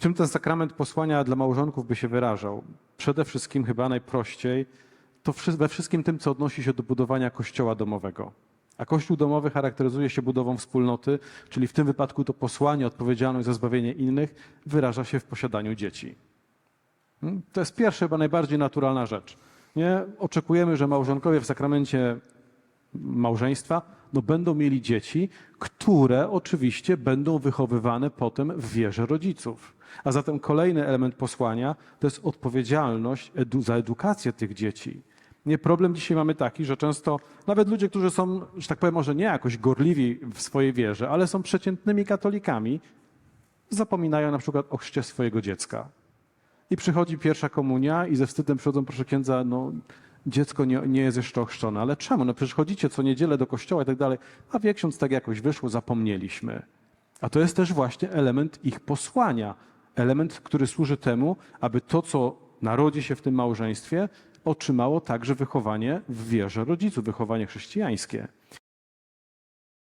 Czym ten sakrament posłania dla małżonków by się wyrażał? Przede wszystkim, chyba najprościej, to we wszystkim tym, co odnosi się do budowania kościoła domowego. A kościół domowy charakteryzuje się budową wspólnoty, czyli w tym wypadku to posłanie, odpowiedzialność za zbawienie innych wyraża się w posiadaniu dzieci. Mm, To jest pierwsza, chyba najbardziej naturalna rzecz. Nie? Oczekujemy, że małżonkowie w sakramencie małżeństwa no będą mieli dzieci, które oczywiście będą wychowywane potem w wierze rodziców. A zatem kolejny element posłania to jest odpowiedzialność edu za edukację tych dzieci. Nie, problem dzisiaj mamy taki, że często nawet ludzie, którzy są, że tak powiem, może nie jakoś gorliwi w swojej wierze, ale są przeciętnymi katolikami, zapominają na przykład o chrzcie swojego dziecka. I przychodzi pierwsza komunia i ze wstydem przychodzą, proszę księdza, no dziecko nie, nie jest jeszcze ochrzczone. Ale czemu? No przecież chodzicie co niedzielę do kościoła i tak dalej. A wie ksiądz, tak jakoś wyszło, zapomnieliśmy. A to jest też właśnie element ich posłania. Element, który służy temu, aby to, co narodzi się w tym małżeństwie, otrzymało także wychowanie w wierze rodziców, wychowanie chrześcijańskie.